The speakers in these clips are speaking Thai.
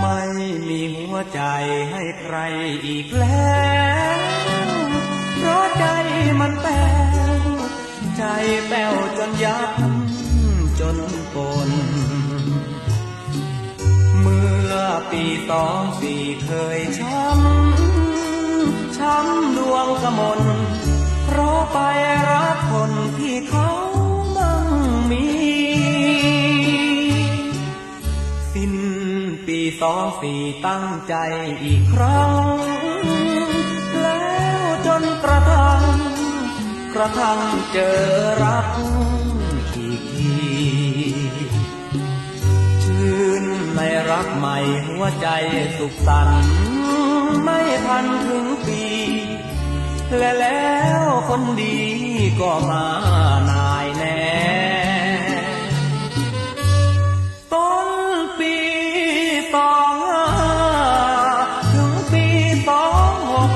ไม่มีหัวใจให้ใครอีกแล้ว เพราะใจมันแป้ว ใจแป้วจนยับจนปน เมื่อปีสองสี่เคยช้ำ ช้ำดวงกมลเพราะไปรักคนที่เขามั่งมี สิ้นปีสองสี่ตั้งใจอีกครั้ง ระทั่งเจอรักอีกทีชื่นในรักใหม่หัวใจสุขสันต์ไม่ทันถึงปี และแล้วคนดีก็มานายแน่ต้นปีสองห้าถึงปีสองหก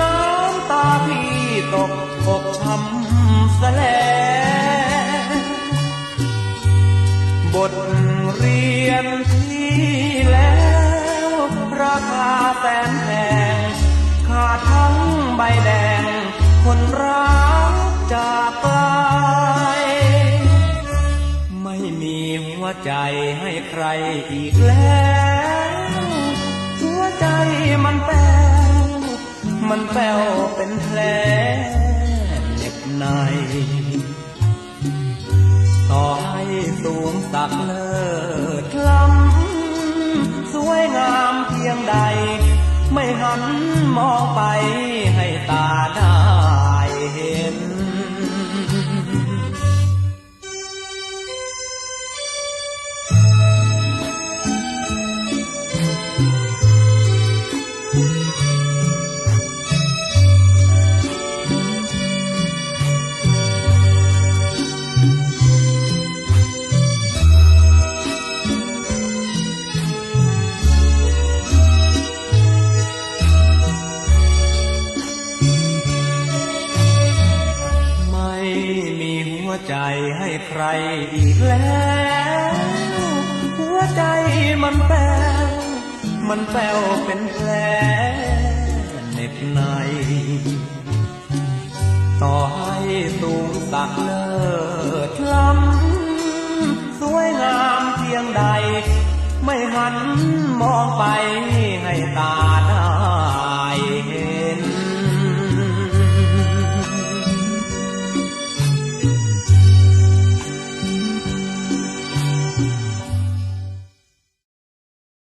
น้ำตาพี่ ตกอกช้ำแสลงบทเรียนที่แล้วราคาแสนแพงขาดทั้งใบแดง คนรักจากไปไม่มีหัวใจให้ใครอีกแล้ว มันแป้วเป็นแผลเจ็บใน ต่อให้สูงสักเลิศล้ำสวยงามเพียงใด ไม่หันมองไป ใจให้ใครอีกแล้ว หัวใจมันแป้วมันแป้วเป็นแผลเน็บใน ต่อให้สูงสักเลิศล้ำสวยงามเพียงใด ไม่หันมองไปให้ตา